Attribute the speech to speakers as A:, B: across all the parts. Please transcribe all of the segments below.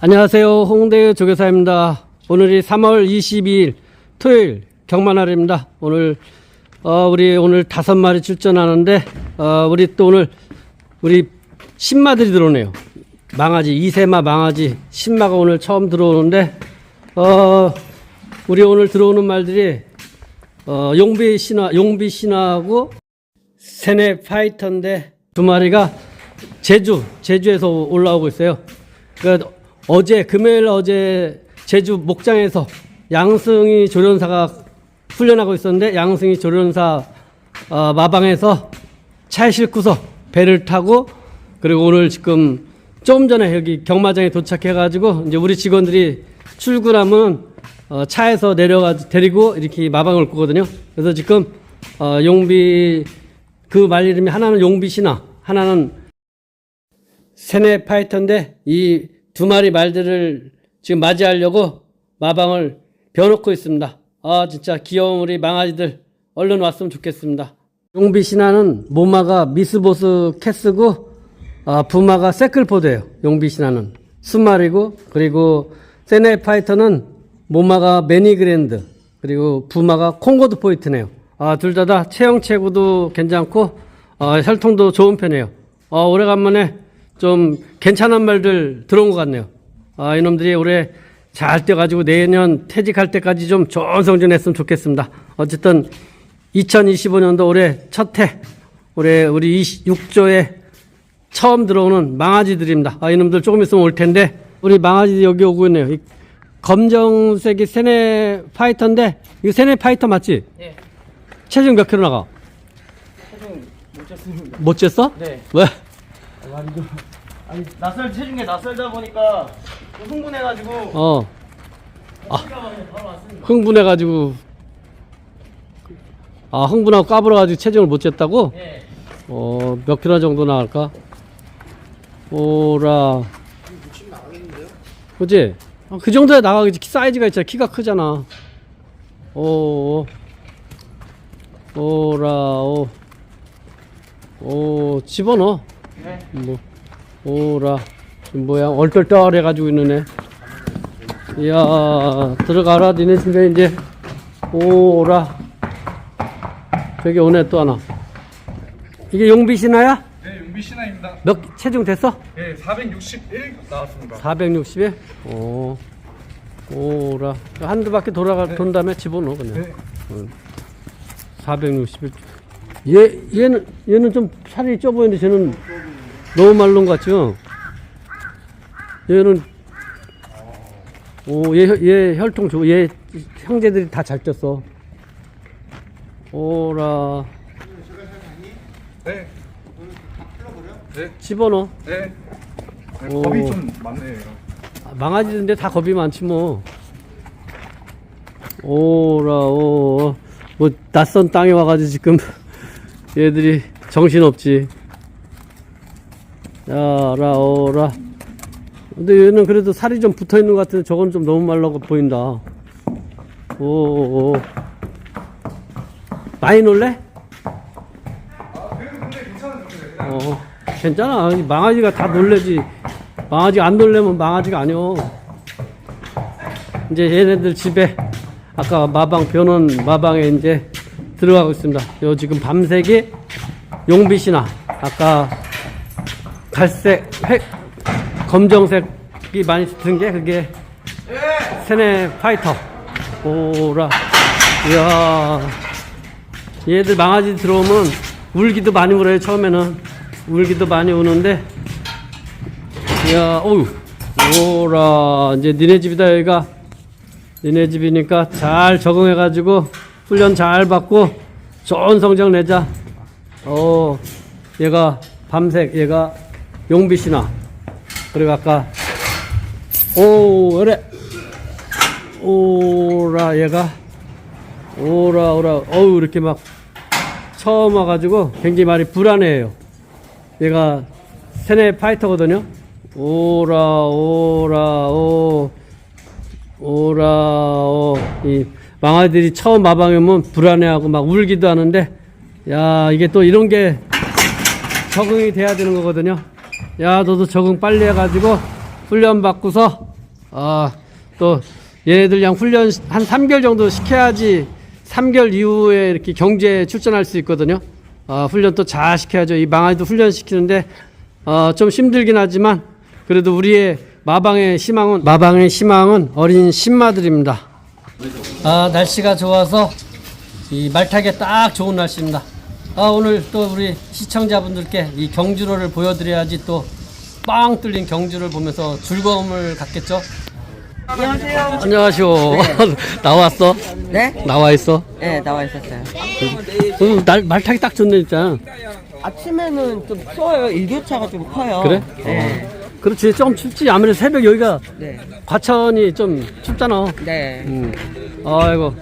A: 안녕하세요. 홍대 조교사입니다. 오늘이 3월 22일 토요일 경만날입니다. 오늘 어, 우리 오늘 다섯 마리 출전하는데 어, 우리 또 오늘 우리 신마들이 들어오네요. 망아지 이세마 망아지 신마가 오늘 처음 들어오는데 어, 우리 오늘 들어오는 말들이 어, 용비 신화 용비 신화하고 세네 파이터인데 두 마리가 제주 제주에서 올라오고 있어요. 그러니까 어제 금요일 어제 제주 목장에서 양승희 조련사가 훈련하고 있었는데 양승희 조련사 어, 마방에서 차에 싣고서 배를 타고 그리고 오늘 지금 좀 전에 여기 경마장에 도착해가지고 이제 우리 직원들이 출근하면 어, 차에서 내려가 데리고 이렇게 마방을 올 거거든요. 그래서 지금 어, 용비 그 말 이름이 하나는 용비 신화, 하나는 세네 파이터인데 이 두 마리 말들을 지금 맞이하려고 마방을 벼놓고 있습니다. 아 진짜 귀여운 우리 망아지들 얼른 왔으면 좋겠습니다. 용비 신화는 모마가 미스보스 캐스고 아, 부마가 세클포드예요. 용비 신화는 순말이고 그리고 세네 파이터는 모마가 매니그랜드 그리고 부마가 콩고드 포이트네요. 아, 둘 다 다 체형 체구도 괜찮고 어, 혈통도 좋은 편이에요. 어, 오래간만에 좀 괜찮은 말들 들어온 것 같네요. 아, 이놈들이 올해 잘 뛰어가지고 내년 퇴직할 때까지 좀 좋은 성적 냈으면 좋겠습니다. 어쨌든 2025년도 올해 첫 해, 올해 우리 26조에 처음 들어오는 망아지들입니다. 아, 이놈들 조금 있으면 올 텐데, 우리 망아지들이 여기 오고 있네요. 이 검정색이 세네 파이터인데, 이거 세네 파이터 맞지?
B: 예.
A: 체중 몇 킬로 나가?
B: 체중 못 쟀습니다.
A: 못 쟀어?
B: 네.
A: 왜?
B: 아니 낯설 체중에 낯설다 보니까 좀 흥분해가지고
A: 어,
B: 아. 바로 왔습니다.
A: 흥분해가지고, 아, 흥분하고 까불어가지고 체중을 못 쟀다고?
B: 예.
A: 어, 몇 킬로 정도 나갈까? 오라. 그지? 아, 그 정도에 나가겠지. 키 사이즈가 있잖아. 키가 크잖아. 오, 오라, 오. 오, 집어넣어.
B: 네.
A: 뭐, 오라. 뭐야. 얼떨떨 해 가지고 있는 애. 이야, 들어가라. 니네 집에 이제. 오라. 저기 오네 또 하나. 이게 용비 신화야?
C: 네, 용비 신화입니다.
A: 몇 체중 됐어?
C: 네, 461 나왔습니다.
A: 460에? 오. 오라. 한두 바퀴 돌아가, 돈 다음에 집어넣어, 그냥.
C: 네.
A: 461. 얘, 얘는, 얘는 좀 살이 쪄 보이는데 쟤는 너무 것 같죠? 얘는, 오, 얘, 얘 혈통 좋고, 얘 형제들이 다 잘 쪘어. 오라.
C: 네. 네,
A: 집어넣어.
C: 네. 네
A: 오.
C: 겁이 좀 많네요.
A: 아, 망아지는데 다 겁이 많지 뭐. 오라 오. 뭐 낯선 땅에 와가지고 지금 얘들이 정신 없지. 야라 오라. 근데 얘는 그래도 살이 좀 붙어 있는 것 같은데 저건 좀 너무 말라 보인다. 오. 오. 많이 놀래? 어, 괜찮아. 이 망아지가 다 놀래지. 망아지 안 놀래면 망아지가 아니오. 이제 얘네들 집에 아까 마방 변원 마방에 이제 들어가고 있습니다. 요 지금 밤색이 용빛이나 아까 갈색, 회, 검정색이 많이 든게 그게 세네 파이터. 오라. 이야. 얘들 망아지 들어오면 울기도 많이 울어요 처음에는 울기도 많이 우는데 이야 어우 오라 이제 니네 집이다 여기가 니네 집이니까 잘 적응해 가지고 훈련 잘 받고 좋은 성적 내자 어 얘가 밤색 얘가 용빛이나. 그리고 아까 오 그래 오라 얘가 오라 오라 어우 이렇게 막 처음 와가지고 굉장히 많이 불안해요. 얘가 세네 파이터거든요. 오라 오라 오 오라 오이 망아들이 처음 마방에 오면 불안해하고 막 울기도 하는데 야 이게 또 이런 게 적응이 돼야 되는 거거든요 야 너도 적응 빨리 해가지고 훈련 받고서 어, 또 얘네들이랑 훈련 한 3개월 정도 시켜야지 3개월 이후에 이렇게 경주에 출전할 수 있거든요. 어, 훈련 또 잘 시켜야죠. 이 망아지도 훈련 시키는데 어, 좀 힘들긴 하지만 그래도 우리의 마방의 희망은 마방의 희망은 어린 신마들입니다. 아 날씨가 좋아서 이 말타기에 딱 좋은 날씨입니다. 아 오늘 또 우리 시청자분들께 이 경주로를 보여드려야지 또 빵 뚫린 경주를 보면서 즐거움을 갖겠죠.
D: 안녕하세요.
A: 안녕하시오. 나왔어?
D: 네?
A: 나와 있어?
D: 네, 나와 있었어요.
A: 음, 날 말 타기 딱 좋네 진짜.
D: 아침에는 좀 추워요. 일교차가 좀 커요.
A: 그래?
D: 네.
A: 어. 그렇지 좀 춥지 아무래도 새벽 여기가
D: 네.
A: 과천이 좀 춥잖아.
D: 네.
A: 음. 아이고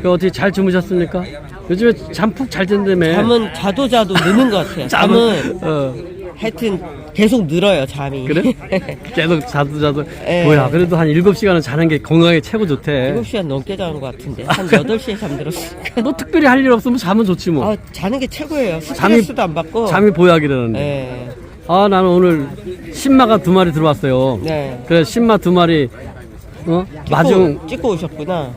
A: 그 어떻게 잘 주무셨습니까? 요즘에 잠 푹 잘 된다며.
D: 잠은 자도 자도 느는 것 같아요. 잠은
A: 어
D: 하여튼 계속 늘어요, 잠이.
A: 그래? 계속 자도 자도
D: 예.
A: 뭐야 그래도 한 7시간은 자는 게 건강에 최고 좋대
D: 7시간 넘게 자는 것 같은데. 한 8시에 잠들었으니까.
A: 뭐 특별히 할 일 없으면 자면 좋지 뭐
D: 아, 자는 게 최고예요. 스트레스도 안 받고.
A: 잠이 보약이라는데
D: 네.
A: 아 나는 오늘 신마가 두 마리 들어왔어요
D: 네.
A: 그래 신마 두 마리 어? 마중
D: 찍고, 찍고 오셨구나.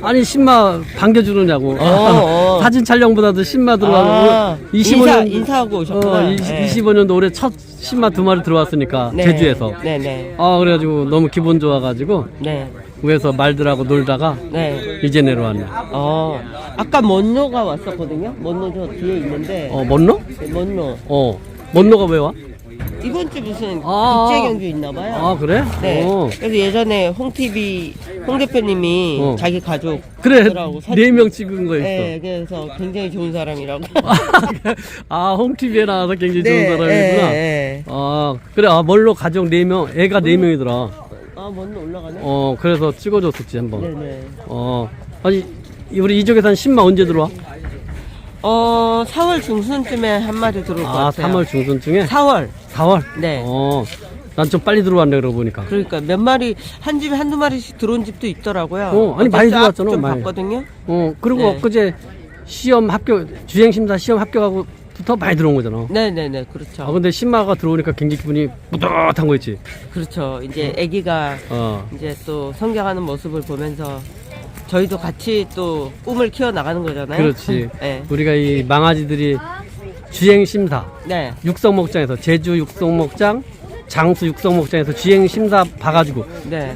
A: 아니 신마 반겨주느냐고
D: 어.
A: 사진 촬영보다도 신마 들어와서
D: 아,
A: 오늘 25년
D: 인사, 인사하고 오셨구나.
A: 어, 20,
D: 네.
A: 25년도 올해 첫 신마 두 마리 들어왔으니까
D: 네.
A: 제주에서
D: 네네.
A: 아 그래가지고 너무 기분 좋아가지고
D: 네.
A: 위에서 말들하고 놀다가
D: 네.
A: 이제 내려왔네
D: 어, 아까 먼노가 왔었거든요. 먼노 저 뒤에 있는데.
A: 어 먼로?
D: 네, 먼노.
A: 어 먼로가 왜 와?
D: 이번 주 무슨
A: 아.
D: 국제 경주 있나 봐요.
A: 아 그래?
D: 네.
A: 어.
D: 그래서 예전에 홍 TV 홍 대표님이
A: 어.
D: 자기 가족
A: 그래
D: 들하고 사진-
A: 네 명 찍은 거 있어
D: 네, 그래서 굉장히 좋은 사람이라고.
A: 아 홈TV에 나와서 굉장히
D: 네,
A: 좋은 사람이구나
D: 네, 네.
A: 아 그래 아 멀로 가족 4명 애가 4명이더라
D: 아, 먼로 올라가네.
A: 어 그래서 찍어줬었지 한번
D: 네네.
A: 어 아니 이- 우리 이쪽에선 신마 언제 들어와?
D: 어, 4월 중순쯤에 한 마리 들어올 것
A: 아
D: 같아요.
A: 3월 중순쯤에
D: 4월.
A: 4월?
D: 네.
A: 어 난 좀 빨리 들어왔네 그러고 보니까
D: 그러니까 몇 마리 한 집에 한두 마리씩 들어온 집도 있더라고요.
A: 어, 아니, 많이
D: 쫙
A: 들어왔잖아,
D: 좀
A: 많이.
D: 봤거든요.
A: 어 그리고
D: 네.
A: 엊그제 시험 합격 주행심사 시험 합격하고 부터 많이 들어온 거잖아
D: 네 네 네, 그렇죠.
A: 아 근데 신마가 들어오니까 굉장히 기분이 뿌듯한 거 있지
D: 그렇죠. 이제 아기가
A: 어
D: 이제 또 성장하는 모습을 보면서 저희도 같이 또 꿈을 키워 나가는 거잖아요.
A: 그렇지
D: 네.
A: 우리가 이 망아지들이 주행 심사
D: 네.
A: 육성목장에서 제주 육성목장 장수 육성목장에서 주행 심사 봐가지고
D: 네.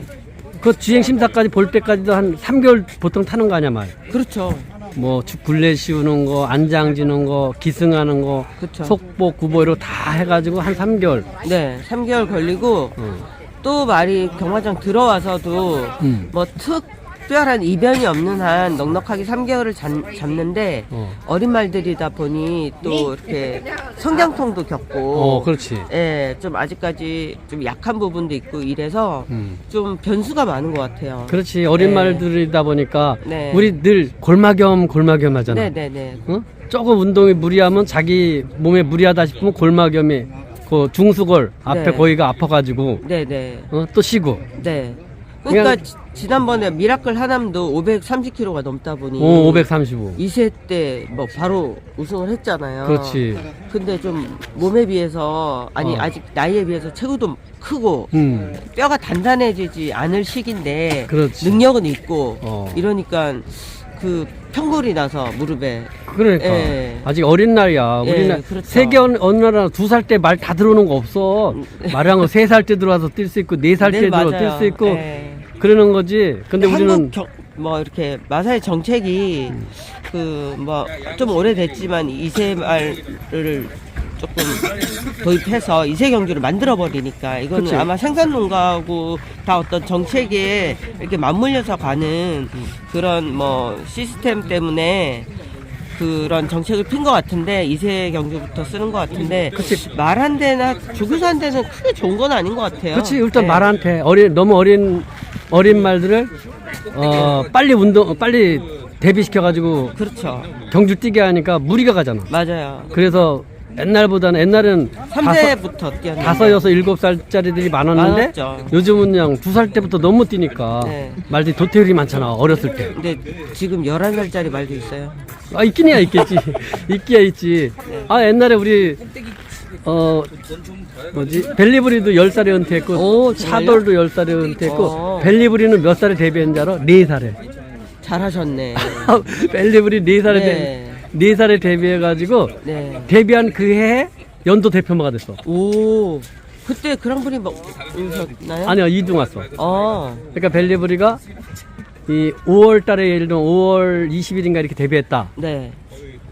A: 그 주행 심사까지 볼 때까지도 한 3개월 보통 타는 거 아니야 말.
D: 그렇죠.
A: 뭐 주- 굴레 씌우는 거, 안장 지는 거, 기승하는 거,
D: 그쵸.
A: 속보, 구보 이런 거다 해가지고 한 3개월.
D: 네. 3개월 걸리고
A: 어.
D: 또 말이 경마장 들어와서도
A: 음.
D: 뭐 특 별한 이변이 없는 한 넉넉하게 3개월을 잡, 잡는데
A: 어.
D: 어 린 말들이다 보니 또 이렇게 성장통도 겪고
A: 어, 그렇지.
D: 예, 좀 아직까지 좀 약한 부분도 있고 이래서
A: 음.
D: 좀 변수가 많은 것 같아요.
A: 그렇지. 어린
D: 네.
A: 말들이다 보니까
D: 네.
A: 우리 늘 골마겸 골마겸 하잖아.
D: 네네네.
A: 어? 조금 운동이 무리하면 자기 몸에 무리하다 싶으면 골마겸이 그 중수골 앞에
D: 네.
A: 거기가 아파가지고
D: 네네.
A: 어? 또 쉬고.
D: 네. 그러니까 지- 지난번에 미라클 하남도 530kg가 넘다 보니
A: 오, 535.
D: 2세 때 뭐 바로 우승을 했잖아요.
A: 그렇지.
D: 근데 좀 몸에 비해서 아니
A: 어.
D: 아직 나이에 비해서 체구도 크고
A: 음.
D: 뼈가 단단해지지 않을 시기인데
A: 그렇지.
D: 능력은 있고
A: 어.
D: 이러니까 그 평골이 나서 무릎에
A: 그러니까
D: 예.
A: 아직 어린 날이야.
D: 예,
A: 우리는
D: 그렇죠.
A: 세계 어느 어느 나라 두 살 때 말 다 들어오는 거 없어. 말한 거세살 때 들어와서 뛸 수 있고 네 살 때
D: 네,
A: 들어
D: 맞아요.
A: 뛸수 있고
D: 예.
A: 그러는 거지. 근데 우리는
D: 한국 경, 뭐 이렇게 마사의 정책이 그 뭐 좀 오래됐지만 이세 말을 조금 도입해서 이세 경주를 만들어 버리니까 이거는
A: 그치.
D: 아마 생산 농가하고 다 어떤 정책에 이렇게 맞물려서 가는 그런 뭐 시스템 때문에 그런 정책을 핀 것 같은데 이세 경주부터 쓰는 것 같은데 말한 대나 조교사 한 대는 크게 좋은 건 아닌 것 같아요.
A: 그렇지 일단
D: 네.
A: 말한테 어린 너무 어린 어린 말들을 어 빨리 운동 빨리 대비시켜 가지고
D: 그렇죠.
A: 경주 뛰게 하니까 무리가 가잖아.
D: 맞아요.
A: 그래서 옛날보다는 옛날은 다섯
D: 3세부터 뛰었는데
A: 다섯 여섯 일곱 살짜리들이 많았는데
D: 많았죠.
A: 요즘은 그냥 두 살 때부터 너무 뛰니까
D: 네.
A: 말들이 도태율이 많잖아 어렸을 때.
D: 근데 지금 11살짜리 말도 있어요.
A: 아 있긴이야 있겠지 있기야 있지 아 옛날에 우리 어 뭐지 벨리브리도 10살에 은퇴했고
D: 오,
A: 차돌도 10살에 은퇴했고
D: 어.
A: 벨리브리는 몇 살에 데뷔했는지 알아? 4살에
D: 잘하셨네.
A: 벨리브리 4살에
D: 네.
A: 데, 4살에 데뷔해가지고
D: 네.
A: 데뷔한 그 해에 연도 대표마가 됐어
D: 오. 그때 그랑프리 먹으셨나요?
A: 아니야 2등 왔어
D: 어.
A: 그러니까 벨리브리가 이 5월 달에 예를 들면 5월 20일인가 이렇게 데뷔했다
D: 네.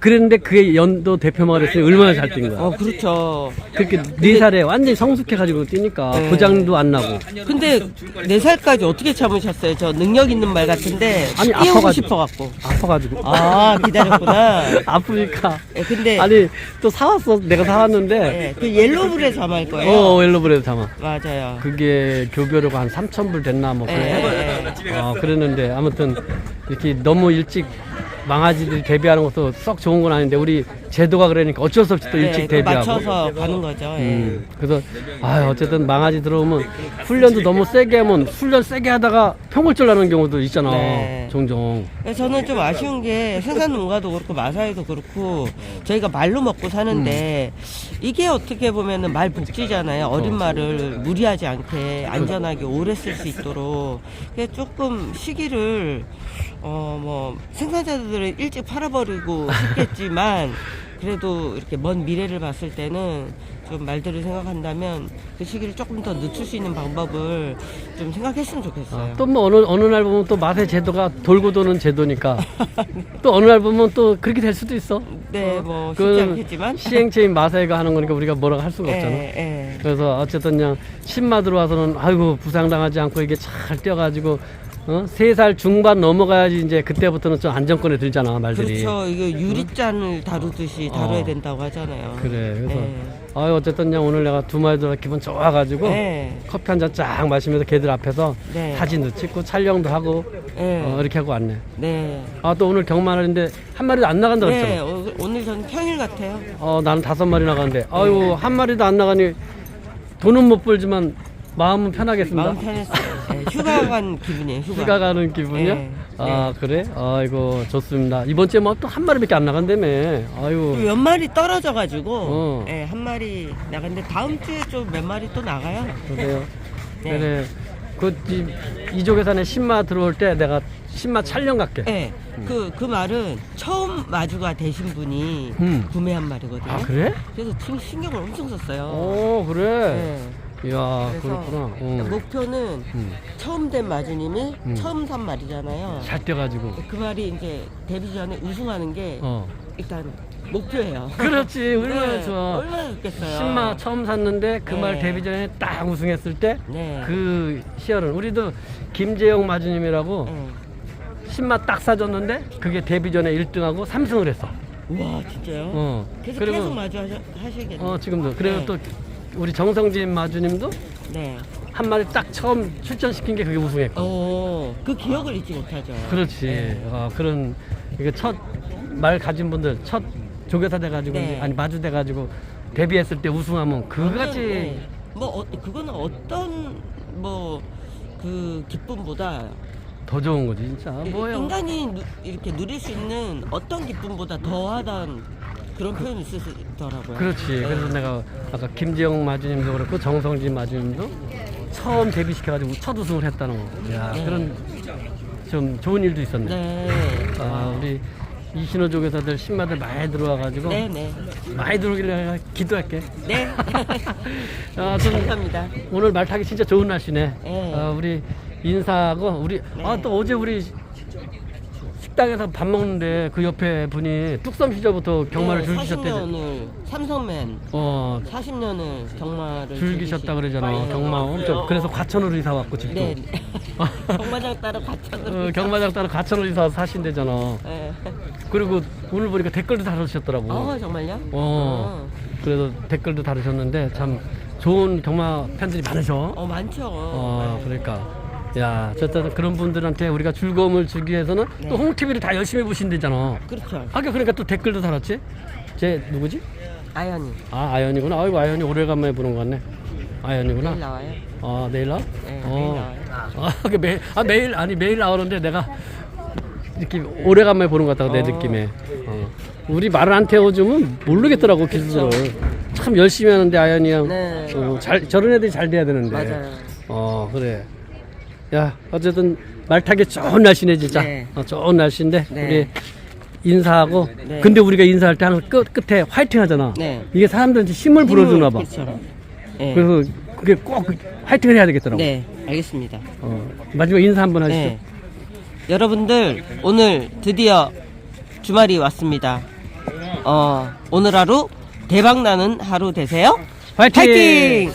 A: 그랬는데 그게 연도 대표마가 됐으니 얼마나 잘 뛴 거야
D: 어, 그렇죠.
A: 그렇게 4살에 완전히 성숙해가지고 뛰니까
D: 네.
A: 고장도 안 나고
D: 근데 네 살까지 어떻게 참으셨어요? 저 능력 있는 말 같은데
A: 아니, 아파가지고.
D: 싶어갖고.
A: 아파가지고
D: 아 기다렸구나.
A: 아프니까
D: 예, 근데
A: 아니 또 사왔어 내가 사왔는데
D: 예, 그 옐로브레 잠할 거예요.
A: 어 웰로브레드 담아
D: 맞아요.
A: 그게 교교료가 한 3천 불 됐나 뭐 그래
D: 예,
A: 어, 그랬는데 아무튼 이렇게 너무 일찍 망아지들이 데뷔하는 것도 썩 좋은 건 아닌데 우리 제도가 그러니까 어쩔 수 없이 또
D: 예,
A: 일찍
D: 그거
A: 데뷔하고
D: 맞춰서 가는 거죠. 예.
A: 음, 그래서 아 어쨌든 망아지 들어오면 훈련도 너무 세게 하면 훈련 세게 하다가 평골절 나는 경우도 있잖아
D: 네.
A: 종종
D: 그래서 저는 좀 아쉬운 게 생산 농가도 그렇고 마사이도 그렇고 저희가 말로 먹고 사는데 이게 어떻게 보면은 말 복지잖아요. 어린 말을 무리하지 않게 안전하게 오래 쓸 수 있도록 그게 조금 시기를 어 뭐 생산자들은 일찍 팔아버리고 싶겠지만 그래도 이렇게 먼 미래를 봤을 때는 좀 말들을 생각한다면 그 시기를 조금 더 늦출 수 있는 방법을 좀 생각했으면 좋겠어요.
A: 또 뭐 어느 어느 날 보면 또 맛의 제도가 돌고 도는 제도니까 또 어느 날 보면 또 그렇게 될 수도 있어.
D: 네, 뭐 쉽지
A: 그
D: 않겠지만
A: 시행체인 마사이가 하는 거니까 우리가 뭐라고 할 수가 없잖아.
D: 예, 예.
A: 그래서 어쨌든 그냥 신마 들어와서는 아이고 부상당하지 않고 이게 잘 뛰어가지고 어? 세살 중반 넘어가야지 이제 그때부터는 좀 안정권에 들잖아 말들이.
D: 그렇죠. 이거 유리잔을 다루듯이 다뤄야
A: 어.
D: 된다고 하잖아요.
A: 그래. 그래서
D: 예.
A: 아유 어쨌든 그냥 오늘 내가 두 마리 들어 기분 좋아가지고
D: 네.
A: 커피 한 잔 쫙 마시면서 걔들 앞에서
D: 네.
A: 사진도 찍고 촬영도 하고
D: 예.
A: 어, 이렇게 하고 왔네.
D: 네.
A: 아 또 오늘 경마날인데 한 마리도 안 나간다
D: 네,
A: 그랬잖아.
D: 오- 오늘 저는 평일 같아요.
A: 어 나는 다섯 마리 나가는데 아유 한 마리도 안 나가니 돈은 못 벌지만 마음은 편하겠습니다.
D: 마음 편했어요. 네, 휴가 간 기분이에요. 휴가.
A: 휴가 가는 기분이야?
D: 네.
A: 아 그래? 아이고 좋습니다. 이번 주에 뭐 또 한 마리밖에 안 나간다며. 아유
D: 몇 마리 떨어져가지고
A: 어.
D: 예, 한 마리 나갔는데 다음 주에 좀 몇 마리 또 나가요.
A: 그래요.
D: 네.
A: 그래. 그 이, 이쪽에서는 신마 들어올 때 내가 신마 촬영 갈게.
D: 예. 그, 그 말은 처음 마주가 되신 분이
A: 음.
D: 구매한 말이거든요.
A: 아 그래?
D: 그래서 지금 신경을 엄청 썼어요.
A: 오 그래.
D: 네.
A: 이야
D: 그래서
A: 그렇구나. 응.
D: 목표는
A: 음.
D: 처음 된 마주님이
A: 음.
D: 처음 산 말이잖아요.
A: 잘 뛰어가지고.
D: 그 말이 이제 데뷔 전에 우승하는 게
A: 어.
D: 일단 목표예요.
A: 그렇지 얼마나
D: 네,
A: 좋아.
D: 얼마나 좋겠어요.
A: 신마 처음 샀는데 그 말
D: 네.
A: 데뷔 전에 딱 우승했을 때
D: 네.
A: 그 시절은 우리도 김재영 마주님이라고
D: 네.
A: 신마 딱 사줬는데 그게 데뷔 전에 1등하고 3승을 했어.
D: 우와 진짜요?
A: 어.
D: 계속
A: 그리고-
D: 계속 마주 하셔, 하시겠네요.
A: 어 지금도 그리고
D: 네.
A: 또 우리 정성진 마주님도
D: 네.
A: 한 마리 딱 처음 출전시킨 게 그게 우승했고.
D: 어, 그 기억을 잊지 못하죠.
A: 그렇지.
D: 네.
A: 어, 그런 이게 첫 말 가진 분들 첫 조교사 돼가지고
D: 네.
A: 아니 마주 돼가지고 데뷔했을 때 우승하면 그같이
D: 네. 뭐 어, 그거는 어떤 뭐 그 기쁨보다
A: 더 좋은 거지 진짜.
D: 이-
A: 뭐야?
D: 인간이 누, 이렇게 누릴 수 있는 어떤 기쁨보다 더하다는 그런 표현이 쓰시더라고요.
A: 그렇지.
D: 네.
A: 그래서 내가 아까 김지영 마주님도 그렇고 정성진 마주님도 처음 데뷔시켜가지고 첫 우승을 했다는 거. 야
D: 네.
A: 그런 좀 좋은 일도 있었네.
D: 네.
A: 아 우리 이신호 조교사들 신마들 많이 들어와가지고
D: 네, 네.
A: 많이 들어오길래 내가 기도할게.
D: 네.
A: 아, 좀
D: 감사합니다.
A: 오늘 말 타기 진짜 좋은 날씨네.
D: 네.
A: 아, 우리 인사하고 우리 아 또 어제 우리 식당에서 밥 먹는데 그 옆에 분이 뚝섬 시절부터 경마를
D: 네,
A: 즐기셨대.
D: 40년을 삼성맨
A: 어
D: 40년을 경마를
A: 즐기셨다 그러잖아.
D: 네.
A: 경마 엄청. 그래서 과천으로 이사 왔고 집도.
D: 네. 경마장 따라 과천으로
A: 어, 경마장 따라 과천으로 이사 와서 사신대잖아.
D: 네.
A: 그리고 오늘 보니까 댓글도 달으셨더라고.
D: 어 정말요?
A: 어. 그래서 댓글도 달으셨는데 참 좋은 경마 팬들이 많으셔.
D: 어 많죠.
A: 어, 그러니까. 야, 어쨌든 그런 분들한테 우리가 즐거움을 주기 위해서는
D: 네.
A: 또 홍TV를 다 열심히 보신대잖아.
D: 그렇죠.
A: 아까 그러니까 또 댓글도 달았지? 쟤 누구지?
D: 아연이
A: 아, 아연이구나. 아이고, 아연이 오래간만에 보는 것 같네. 아연이구나.
D: 내일 나와요.
A: 아, 내일 나와?
D: 네,
A: 어.
D: 내일 나와요.
A: 아, 그 매일, 아, 매일, 아니, 매일 나오는데 내가 이렇게 오래간만에 보는 것 같다고, 내
D: 어.
A: 느낌에. 어. 우리 말을 안 태워주면 모르겠더라고, 기술을. 참 열심히 하는데 아연이 형.
D: 네.
A: 어, 잘 저런 애들이 잘 돼야 되는데.
D: 맞아요.
A: 어 그래. 야 어쨌든 말 타기 좋은 날씨네 진짜.
D: 네.
A: 어, 좋은 날씨인데
D: 네.
A: 우리 인사하고.
D: 네.
A: 근데 우리가 인사할 때 항상 끝 끝에 화이팅 하잖아.
D: 네.
A: 이게 사람들한테 힘을 불어주나 봐.
D: 그렇죠. 네.
A: 그래서 그게 꼭 화이팅을 해야 되겠더라고.
D: 네, 알겠습니다.
A: 어, 마지막 인사 한번 하시죠.
D: 네. 여러분들 오늘 드디어 주말이 왔습니다. 어, 오늘 하루 대박 나는 하루 되세요.
A: 화이팅!
D: 화이팅!